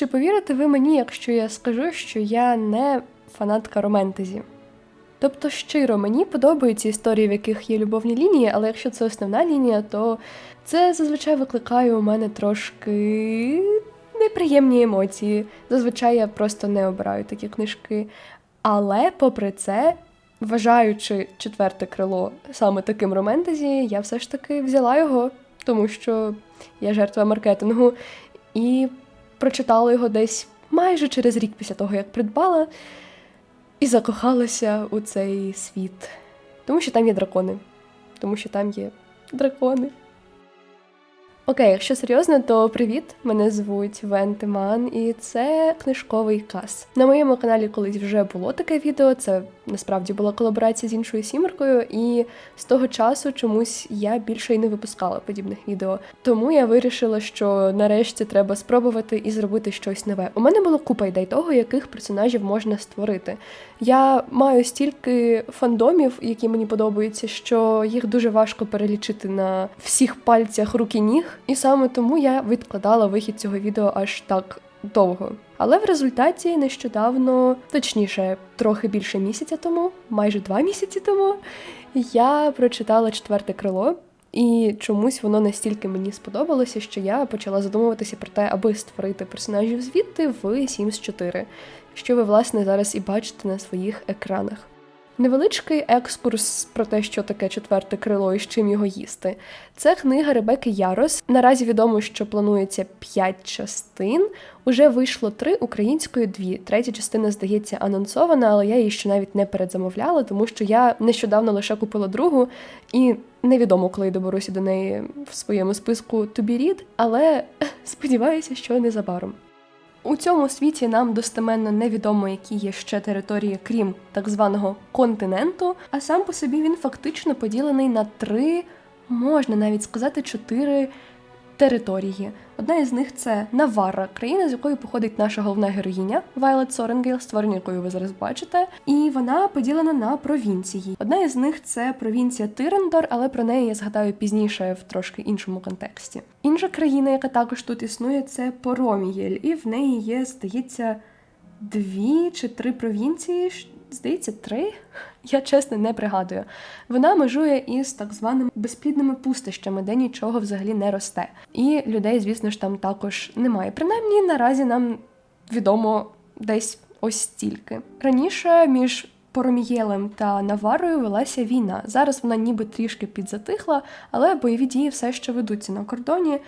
Чи повірите ви мені, якщо я скажу, що я не фанатка романтезі? Тобто, щиро, мені подобаються історії, в яких є любовні лінії, але якщо це основна лінія, то це зазвичай викликає у мене трошки неприємні емоції. Зазвичай я просто не обираю такі книжки. Але, попри це, вважаючи четверте крило саме таким романтезі, я все ж таки взяла його, тому що я жертва маркетингу, і прочитала його десь майже через рік після того, як придбала, і закохалася у цей світ. Тому що там є дракони. Тому що там є дракони. Окей, якщо серйозно, то привіт! Мене звуть Вен Тиман, і це книжковий кас. На моєму каналі колись вже було таке відео. Це насправді була колаборація з іншою сімеркою, і з того часу чомусь я більше й не випускала подібних відео. Тому я вирішила, що нарешті треба спробувати і зробити щось нове. У мене було купа ідей того, яких персонажів можна створити. Я маю стільки фандомів, які мені подобаються, що їх дуже важко перелічити на всіх пальцях рук і ніг. І саме тому я відкладала вихід цього відео аж так довго. Але в результаті нещодавно, точніше, трохи більше місяця тому, майже два місяці тому, я прочитала четверте крило. І чомусь воно настільки мені сподобалося, що я почала задумуватися про те, аби створити персонажів звідти в Sims 4, що ви, власне, зараз і бачите на своїх екранах. Невеличкий екскурс про те, що таке четверте крило і з чим його їсти. Це книга Ребекки Ярос. Наразі відомо, що планується 5 частин. Уже вийшло три українською дві. Третя частина, здається, анонсована, але я її ще навіть не передзамовляла, тому що я нещодавно лише купила другу, і невідомо, коли доберуся до неї в своєму списку to be read, але сподіваюся, що незабаром. У цьому світі нам достеменно невідомо, які є ще території, крім так званого континенту, а сам по собі він фактично поділений на три, можна навіть сказати, чотири території. Одна із них це Наварра, країна, з якої походить наша головна героїня Вайлет Соренгейл, створення якої ви зараз бачите, і вона поділена на провінції. Одна із них це провінція Тирендор, але про неї я згадаю пізніше в трошки іншому контексті. Інша країна, яка також тут існує, це Поромієль, і в неї є, здається, дві чи три провінції. Здається, три. Я чесно не пригадую. Вона межує із так званими безплідними пустищами, де нічого взагалі не росте. І людей, звісно ж, там також немає. Принаймні, наразі нам відомо десь ось стільки. Раніше між Поромієлем та Наварою велася війна. Зараз вона ніби трішки підзатихла, але бойові дії все ще ведуться на кордоні.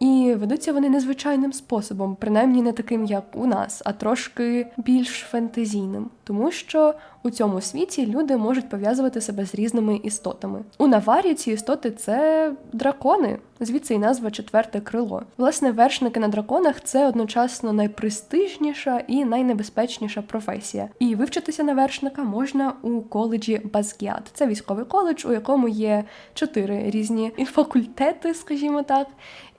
І ведуться вони незвичайним способом, принаймні не таким, як у нас, а трошки більш фентезійним, тому що у цьому світі люди можуть пов'язувати себе з різними істотами. У Наварі ці істоти це дракони, звідси і назва четверте крило. Власне, вершники на драконах це одночасно найпрестижніша і найнебезпечніша професія. І вивчитися на вершника можна у коледжі Базгіат. Це військовий коледж, у якому є чотири різні факультети, скажімо так.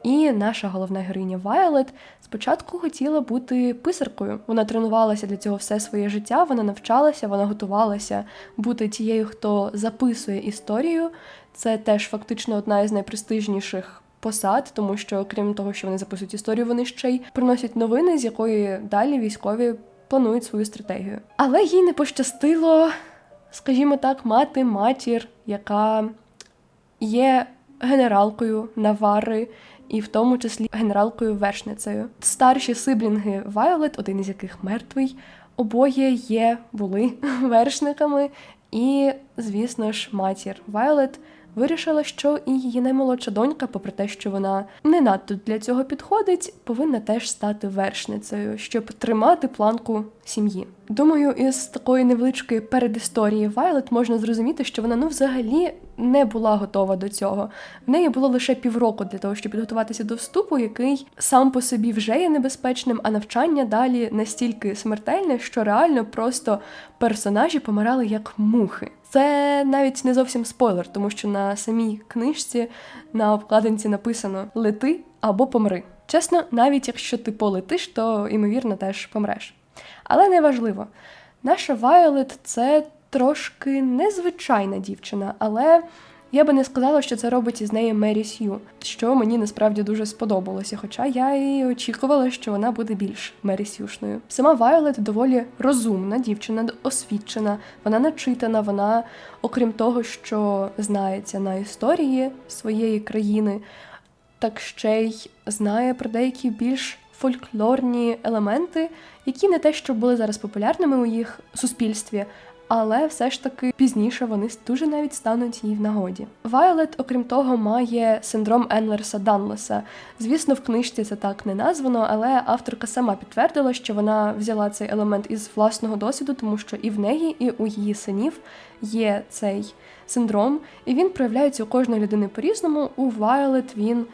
І наша головна героїня Вайолет спочатку хотіла бути писаркою. Вона тренувалася для цього все своє життя, вона навчалася, вона готувалася бути тією, хто записує історію. Це теж фактично одна із найпрестижніших посад, тому що, крім того, що вони записують історію, вони ще й приносять новини, з якої далі військові планують свою стратегію. Але їй не пощастило, скажімо так, мати матір, яка є генералкою Навари і в тому числі генералкою вершницею. Старші сиблінги Вайолет, один із яких мертвий, обоє є, були вершниками, і, звісно ж, матір Вайолет вирішила, що і її наймолодша донька, попри те, що вона не надто для цього підходить, повинна теж стати вершницею, щоб тримати планку сім'ї. Думаю, із такої невеличкої передісторії Вайлет можна зрозуміти, що вона ну взагалі не була готова до цього. В неї було лише півроку для того, щоб підготуватися до вступу, який сам по собі вже є небезпечним, а навчання далі настільки смертельне, що реально просто персонажі помирали як мухи. Це навіть не зовсім спойлер, тому що на самій книжці на обкладинці написано Лети або помри. Чесно, навіть якщо ти полетиш, то ймовірно теж помреш. Але не важливо. Наша Вайолет це трошки незвичайна дівчина, але Я би не сказала, що це робить із неї Мері Сью, що мені насправді дуже сподобалося, хоча я і очікувала, що вона буде більш Мері Сюшною. Сама Вайолет доволі розумна дівчина, освічена, вона начитана, вона, окрім того, що знається на історії своєї країни, так ще й знає про деякі більш фольклорні елементи, які не те, що були зараз популярними у їх суспільстві, але все ж таки пізніше вони дуже навіть стануть їй в нагоді. Вайолет, окрім того, має синдром Енлерса Данлеса. Звісно, в книжці це так не названо, але авторка сама підтвердила, що вона взяла цей елемент із власного досвіду, тому що і в неї, і у її синів є цей синдром, і він проявляється у кожної людини по-різному. У Вайолет він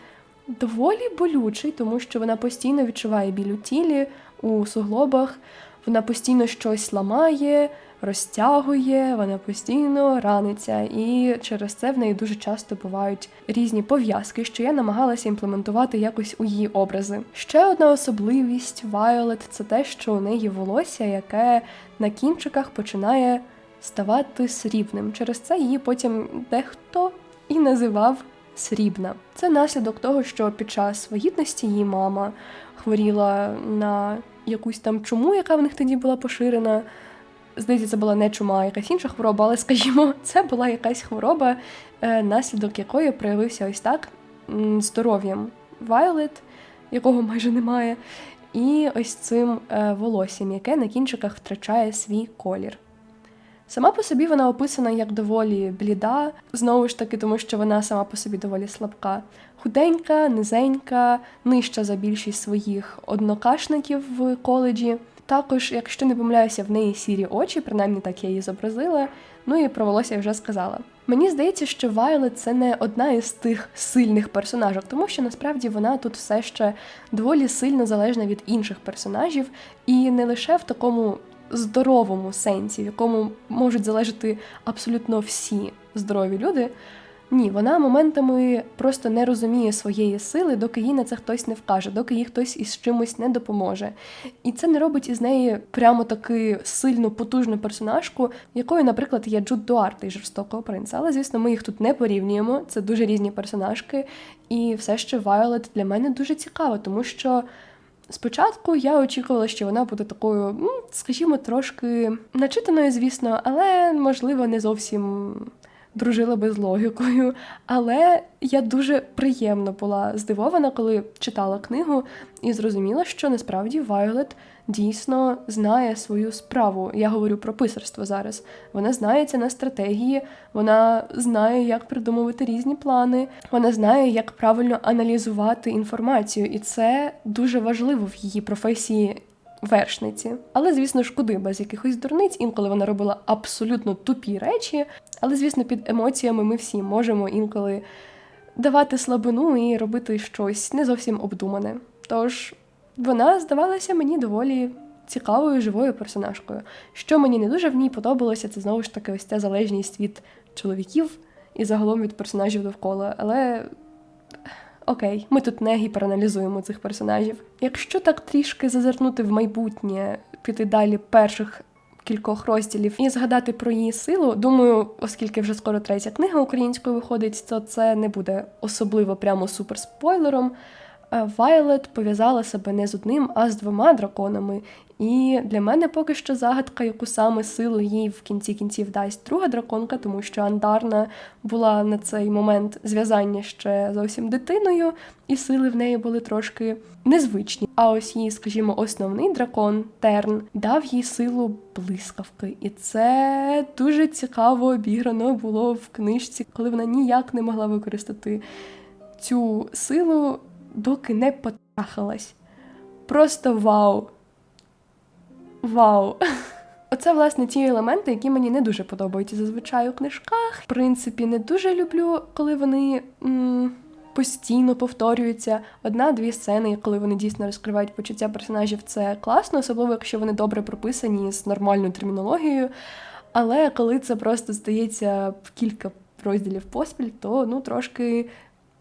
доволі болючий, тому що вона постійно відчуває біль у тілі, у суглобах, вона постійно щось ламає, розтягує, вона постійно раниться, і через це в неї дуже часто бувають різні пов'язки, що я намагалася імплементувати якось у її образи. Ще одна особливість Violet – це те, що у неї волосся, яке на кінчиках починає ставати срібним. Через це її потім дехто і називав срібна. Це наслідок того, що під час вагітності її мама хворіла на якусь там чуму, яка в них тоді була поширена. Здається, це була не чума, а якась інша хвороба, але скажімо, це була якась хвороба, е, наслідок якої проявився ось так здоров'ям Вайолет, якого майже немає, і ось цим е, волоссям, яке на кінчиках втрачає свій колір. Сама по собі вона описана як доволі бліда, знову ж таки, тому що вона сама по собі доволі слабка. Худенька, низенька, нижча за більшість своїх однокашників в коледжі. Також, якщо не помиляюся, в неї сірі очі, принаймні так я її зобразила. Ну і про волосся я вже сказала. Мені здається, що Вайлет це не одна із тих сильних персонажок, тому що насправді вона тут все ще доволі сильно залежна від інших персонажів, і не лише в такому здоровому сенсі, в якому можуть залежати абсолютно всі здорові люди. Ні, вона моментами просто не розуміє своєї сили, доки їй на це хтось не вкаже, доки їй хтось із чимось не допоможе. І це не робить із неї прямо таки сильну, потужну персонажку, якою, наприклад, є Джуд Дуарте і жорстокого принца. Але, звісно, ми їх тут не порівнюємо. Це дуже різні персонажки. І все ще Вайолет для мене дуже цікаво, тому що. Спочатку я очікувала, що вона буде такою, скажімо, трошки начитаною, звісно, але можливо не зовсім дружила би з логікою. Але я дуже приємно була здивована, коли читала книгу і зрозуміла, що насправді Вайолет дійсно знає свою справу. Я говорю про писарство зараз. Вона знається на стратегії, вона знає, як придумувати різні плани, вона знає, як правильно аналізувати інформацію, і це дуже важливо в її професії. Вершниці, але, звісно ж, куди без якихось дурниць, інколи вона робила абсолютно тупі речі. Але, звісно, під емоціями ми всі можемо інколи давати слабину і робити щось не зовсім обдумане. Тож вона здавалася мені доволі цікавою живою персонажкою. Що мені не дуже в ній подобалося, це знову ж таки ось ця залежність від чоловіків і загалом від персонажів довкола. Але окей, ми тут не гіпераналізуємо цих персонажів. Якщо так трішки зазирнути в майбутнє, піти далі перших. Кількох розділів і згадати про її силу. Думаю, оскільки вже скоро третя книга українською виходить, то це не буде особливо прямо суперспойлером. Вайлет пов'язала себе не з одним, а з двома драконами. І для мене поки що загадка, яку саме силу їй в кінці кінців дасть друга драконка, тому що Андарна була на цей момент зв'язання ще зовсім дитиною, і сили в неї були трошки незвичні. А ось її, скажімо, основний дракон Терн дав їй силу блискавки. І це дуже цікаво обіграно було в книжці, коли вона ніяк не могла використати цю силу доки не потрахалась. Просто вау! Вау! Оце, власне, ті елементи, які мені не дуже подобаються зазвичай у книжках. В принципі, не дуже люблю, коли вони м постійно повторюються. Одна-дві сцени, коли вони дійсно розкривають почуття персонажів, це класно, особливо якщо вони добре прописані з нормальною термінологією. Але коли це просто здається в кілька розділів поспіль, то ну трошки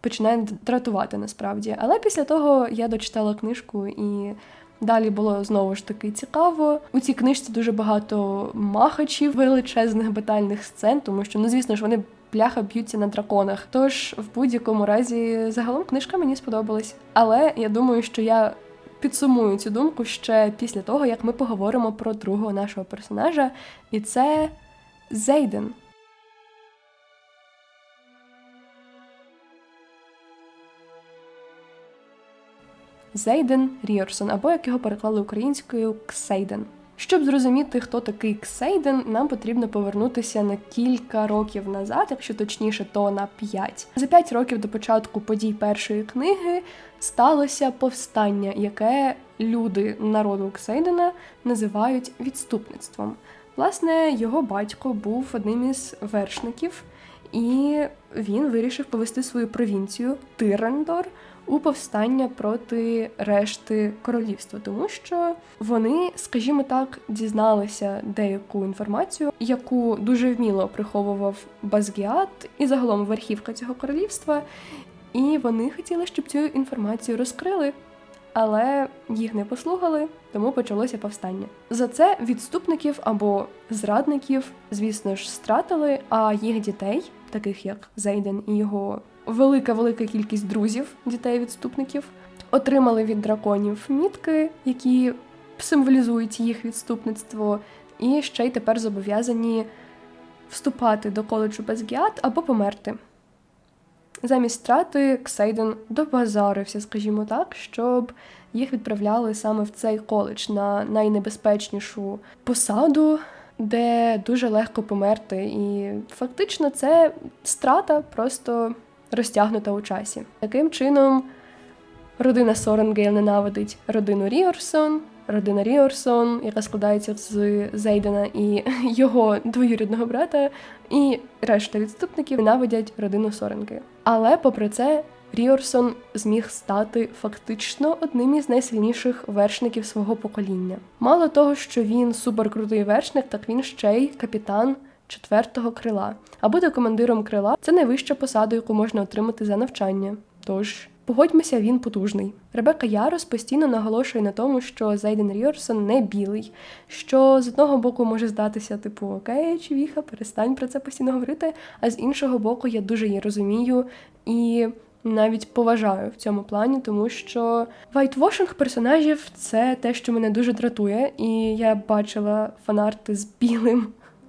починає дратувати насправді. Але після того я дочитала книжку і. Далі було знову ж таки цікаво. У цій книжці дуже багато махачів, величезних батальних сцен, тому що, ну звісно ж, вони бляха б'ються на драконах. Тож в будь-якому разі загалом книжка мені сподобалась. Але я думаю, що я підсумую цю думку ще після того, як ми поговоримо про другого нашого персонажа, і це Зейден. Зейден Ріорсон, або як його переклали українською Ксейден. Щоб зрозуміти, хто такий Ксейден, нам потрібно повернутися на кілька років назад, якщо точніше, то на п'ять. За п'ять років до початку подій першої книги сталося повстання, яке люди народу Ксейдена називають відступництвом. Власне, його батько був одним із вершників, і він вирішив повести свою провінцію Тирендор у повстання проти решти королівства, тому що вони, скажімо так, дізналися деяку інформацію, яку дуже вміло приховував Базгіат і загалом верхівка цього королівства. І вони хотіли, щоб цю інформацію розкрили, але їх не послухали, тому почалося повстання. За це відступників або зрадників, звісно ж, стратили, а їх дітей, таких як Зейден і його велика велика кількість друзів, дітей-відступників, отримали від драконів мітки, які символізують їх відступництво, і ще й тепер зобов'язані вступати до коледжу Безгіат або померти. Замість страти Ксейден добазарився, скажімо так, щоб їх відправляли саме в цей коледж на найнебезпечнішу посаду, де дуже легко померти. І фактично це страта просто розтягнута у часі. Таким чином, родина Соренгейл ненавидить родину Ріорсон, родина Ріорсон, яка складається з Зейдена і його двоюрідного брата, і решта відступників ненавидять родину Соренгейл. Але попри це. Ріорсон зміг стати фактично одним із найсильніших вершників свого покоління. Мало того, що він суперкрутий вершник, так він ще й капітан четвертого крила. А бути командиром крила це найвища посада, яку можна отримати за навчання. Тож погодьмося, він потужний. Ребека Ярос постійно наголошує на тому, що Зейден Ріорсон не білий, що з одного боку може здатися, типу, окей, чувіха, перестань про це постійно говорити. А з іншого боку, я дуже її розумію і. Навіть поважаю в цьому плані, тому що вайтвошинг персонажів це те, що мене дуже дратує, і я бачила фанарти з білим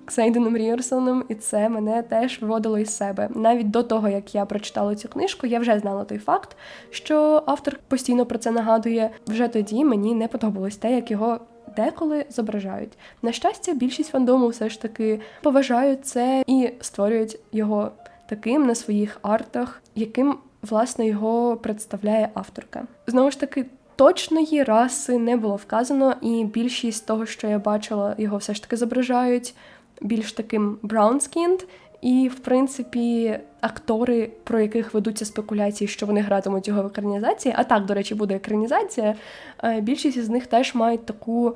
Ксейденом Ріорсоном, і це мене теж виводило із себе. Навіть до того, як я прочитала цю книжку, я вже знала той факт, що автор постійно про це нагадує. Вже тоді мені не подобалось те, як його. Деколи зображають. На щастя, більшість фандому все ж таки поважають це і створюють його таким на своїх артах, яким власне його представляє авторка. Знову ж таки, точної раси не було вказано, і більшість того, що я бачила, його все ж таки зображають більш таким brown-skinned, і, в принципі, актори, про яких ведуться спекуляції, що вони гратимуть його в екранізації, а так, до речі, буде екранізація. Е, більшість із них теж мають таку,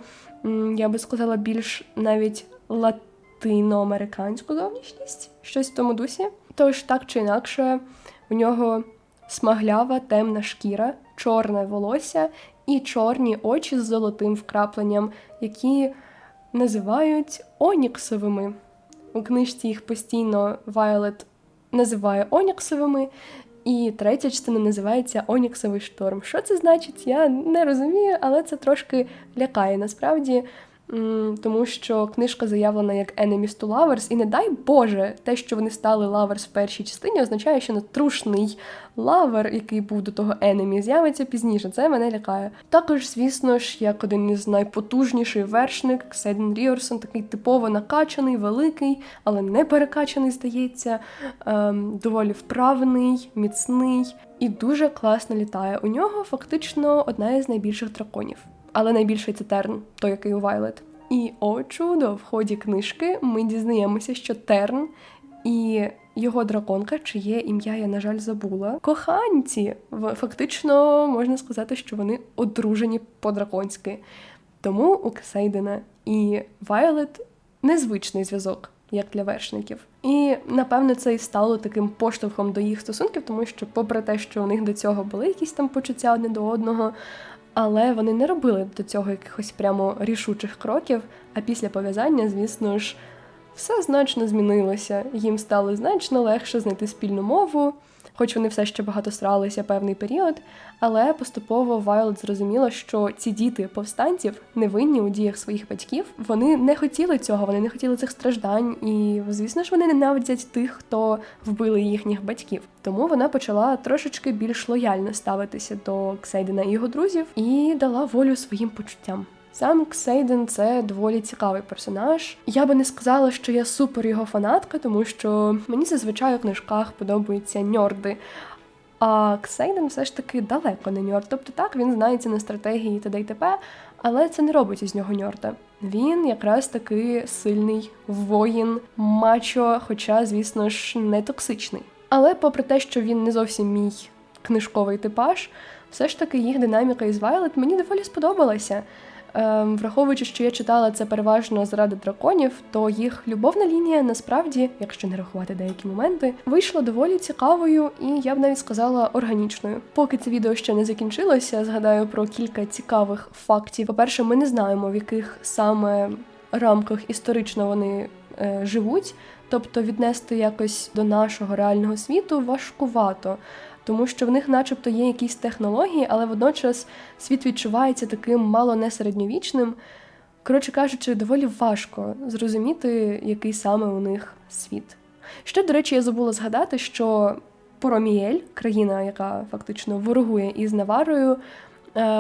я би сказала, більш навіть латиноамериканську зовнішність, щось в тому дусі. Тож, так чи інакше, у нього смаглява темна шкіра, чорне волосся і чорні очі з золотим вкрапленням, які називають оніксовими. У книжці їх постійно Вайолет називає оніксовими, і третя частина називається Оніксовий шторм. Що це значить, я не розумію, але це трошки лякає насправді тому що книжка заявлена як Enemies to Lovers, і не дай Боже, те, що вони стали Lovers в першій частині, означає, що натрушний лавер, який був до того Enemy, з'явиться пізніше. Це мене лякає. Також, звісно ж, як один із найпотужніших вершник, Сейден Ріорсон, такий типово накачаний, великий, але не перекачаний, здається, ем, доволі вправний, міцний і дуже класно літає. У нього фактично одна із найбільших драконів але найбільший це Терн, той, який у Вайлет. І о чудо, в ході книжки ми дізнаємося, що Терн і його драконка, чиє ім'я я, на жаль, забула. Коханці фактично можна сказати, що вони одружені по-драконськи. Тому у Ксейдена і Вайлет незвичний зв'язок, як для вершників. І напевне це і стало таким поштовхом до їх стосунків, тому що, попри те, що у них до цього були якісь там почуття одне до одного, але вони не робили до цього якихось прямо рішучих кроків. А після пов'язання, звісно ж, все значно змінилося. Їм стало значно легше знайти спільну мову, хоч вони все ще багато сралися певний період. Але поступово Вайлот зрозуміла, що ці діти повстанців невинні у діях своїх батьків. Вони не хотіли цього, вони не хотіли цих страждань, і звісно ж вони ненавидять тих, хто вбили їхніх батьків. Тому вона почала трошечки більш лояльно ставитися до Ксейдена і його друзів і дала волю своїм почуттям. Сам Ксейден це доволі цікавий персонаж. Я би не сказала, що я супер його фанатка, тому що мені зазвичай у книжках подобаються ньорди. А Ксейден все ж таки далеко не ньорд. Тобто так, він знається на стратегії т.д. і т.п., але це не робить із нього ньорда. Він якраз таки сильний воїн, мачо, хоча, звісно ж, не токсичний. Але попри те, що він не зовсім мій книжковий типаж, все ж таки їх динаміка із Вайлет мені доволі сподобалася. Ем, враховуючи, що я читала це переважно заради драконів, то їх любовна лінія насправді, якщо не рахувати деякі моменти, вийшла доволі цікавою і я б навіть сказала органічною. Поки це відео ще не закінчилося, згадаю про кілька цікавих фактів. По-перше, ми не знаємо, в яких саме рамках історично вони е, живуть, тобто віднести якось до нашого реального світу важкувато тому що в них, начебто, є якісь технології, але водночас світ відчувається таким мало не середньовічним. Коротше кажучи, доволі важко зрозуміти, який саме у них світ. Ще, до речі, я забула згадати, що Поромієль, країна, яка фактично ворогує із Наварою,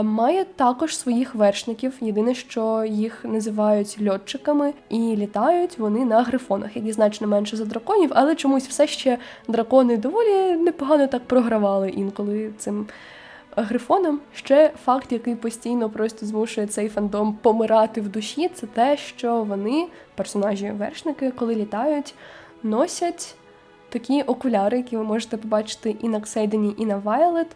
має також своїх вершників. Єдине, що їх називають льотчиками, і літають вони на грифонах, які значно менше за драконів, але чомусь все ще дракони доволі непогано так програвали інколи цим. Грифоном ще факт, який постійно просто змушує цей фандом помирати в душі, це те, що вони, персонажі-вершники, коли літають, носять такі окуляри, які ви можете побачити і на Ксейдені, і на Вайлет.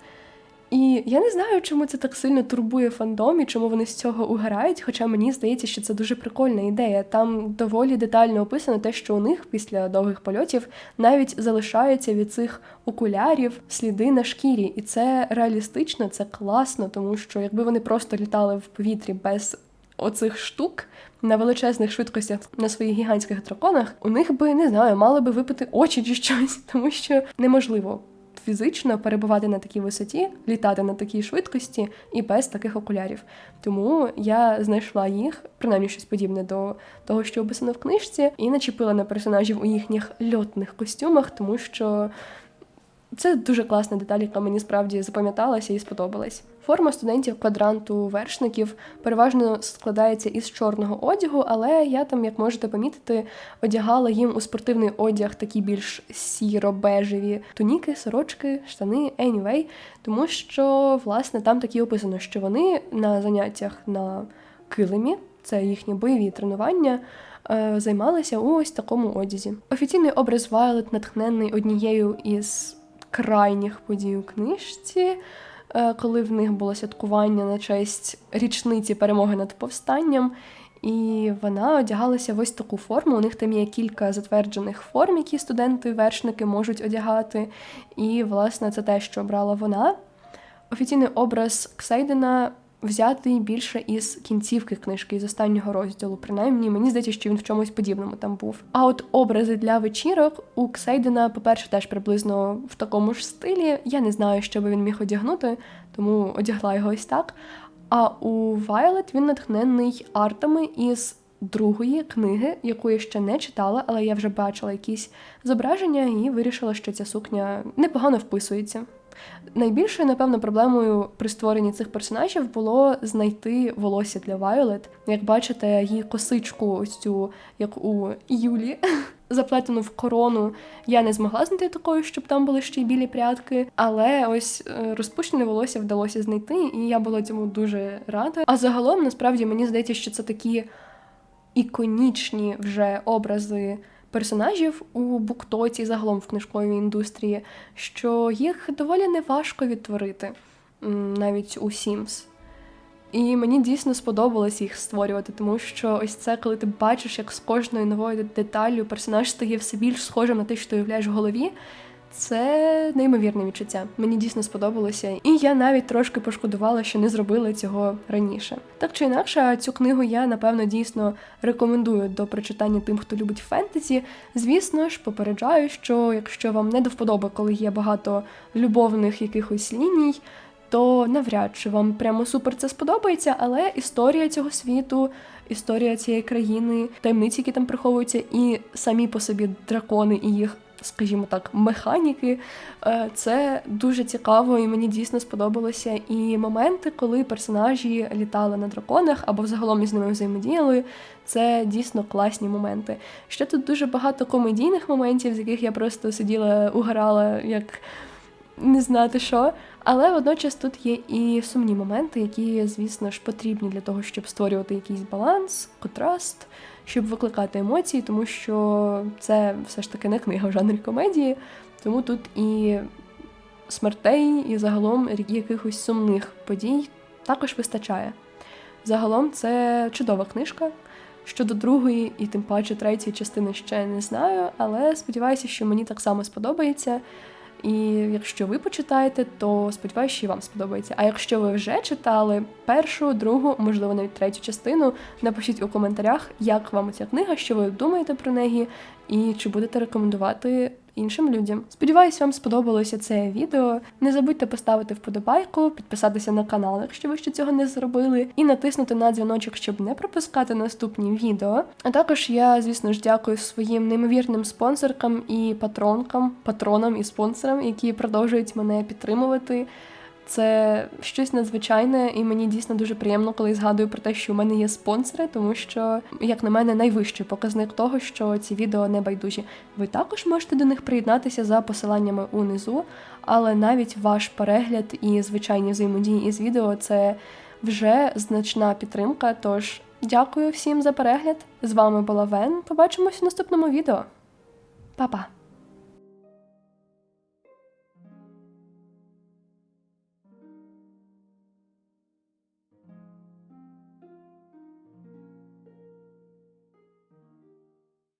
І я не знаю, чому це так сильно турбує фандом і чому вони з цього угорають. Хоча мені здається, що це дуже прикольна ідея. Там доволі детально описано те, що у них після довгих польотів навіть залишаються від цих окулярів сліди на шкірі, і це реалістично, це класно, тому що якби вони просто літали в повітрі без оцих штук. На величезних швидкостях на своїх гігантських драконах у них би не знаю, мали би випити очі чи щось, тому що неможливо фізично перебувати на такій висоті, літати на такій швидкості і без таких окулярів. Тому я знайшла їх, принаймні щось подібне до того, що описано в книжці, і начепила на персонажів у їхніх льотних костюмах, тому що це дуже класна деталь, яка мені справді запам'яталася і сподобалась. Форма студентів квадранту вершників переважно складається із чорного одягу, але я там, як можете помітити, одягала їм у спортивний одяг такі більш сіро-бежеві туніки, сорочки, штани, anyway, тому що, власне, там такі описано, що вони на заняттях на килимі, це їхні бойові тренування. Е, займалися у ось такому одязі. Офіційний образ Вайлет натхнений однією із крайніх подій у книжці, е, коли в них було святкування на честь річниці перемоги над повстанням. І вона одягалася в ось таку форму. У них там є кілька затверджених форм, які студенти-вершники можуть одягати. І, власне, це те, що обрала вона. Офіційний образ Ксейдена взятий більше із кінцівки книжки, із останнього розділу. Принаймні, мені здається, що він в чомусь подібному там був. А от образи для вечірок у Ксейдена, по-перше, теж приблизно в такому ж стилі. Я не знаю, що би він міг одягнути, тому одягла його ось так. А у Вайлет він натхнений артами із другої книги, яку я ще не читала, але я вже бачила якісь зображення і вирішила, що ця сукня непогано вписується. Найбільшою, напевно, проблемою при створенні цих персонажів було знайти волосся для Вайолет. Як бачите, її косичку, ось цю, як у Юлі, заплетену в корону. Я не змогла знайти такою, щоб там були ще й білі прядки. Але ось е, розпущене волосся вдалося знайти, і я була цьому дуже рада. А загалом, насправді, мені здається, що це такі іконічні вже образи персонажів у буктоці, загалом в книжковій індустрії, що їх доволі неважко відтворити, навіть у Sims. І мені дійсно сподобалось їх створювати, тому що ось це, коли ти бачиш, як з кожною новою деталлю персонаж стає все більш схожим на те, що ти уявляєш в голові. Це неймовірне відчуття. Мені дійсно сподобалося, і я навіть трошки пошкодувала, що не зробила цього раніше. Так чи інакше, цю книгу я напевно дійсно рекомендую до прочитання тим, хто любить фентезі. Звісно ж, попереджаю, що якщо вам не до вподоби, коли є багато любовних якихось ліній, то навряд чи вам прямо супер це сподобається, але історія цього світу, історія цієї країни, таємниці, які там приховуються, і самі по собі дракони і їх. Скажімо так, механіки, Е, це дуже цікаво, і мені дійсно сподобалося. І моменти, коли персонажі літали на драконах або взагалом із ними взаємодіяли, це дійсно класні моменти. Ще тут дуже багато комедійних моментів, з яких я просто сиділа, угорала, як не знати що. Але водночас тут є і сумні моменти, які, звісно ж, потрібні для того, щоб створювати якийсь баланс, контраст, щоб викликати емоції, тому що це все ж таки не книга в жанрі комедії, тому тут і смертей, і загалом якихось сумних подій також вистачає. Загалом це чудова книжка. Щодо другої і тим паче третьої частини ще не знаю, але сподіваюся, що мені так само сподобається. І якщо ви почитаєте, то сподіваюся, що і вам сподобається. А якщо ви вже читали першу, другу, можливо, навіть третю частину, напишіть у коментарях, як вам ця книга, що ви думаєте про неї, і чи будете рекомендувати іншим людям. Сподіваюсь, вам сподобалося це відео. Не забудьте поставити вподобайку, підписатися на канал, якщо ви ще цього не зробили, і натиснути на дзвіночок, щоб не пропускати наступні відео. А також я, звісно ж, дякую своїм неймовірним спонсоркам і патронкам, патронам і спонсорам, які продовжують мене підтримувати. Це щось надзвичайне, і мені дійсно дуже приємно, коли згадую про те, що у мене є спонсори, тому що, як на мене, найвищий показник того, що ці відео не байдужі. Ви також можете до них приєднатися за посиланнями унизу, але навіть ваш перегляд і звичайні взаємодії із відео це вже значна підтримка. Тож дякую всім за перегляд. З вами була Вен. Побачимось в наступному відео. Па-па!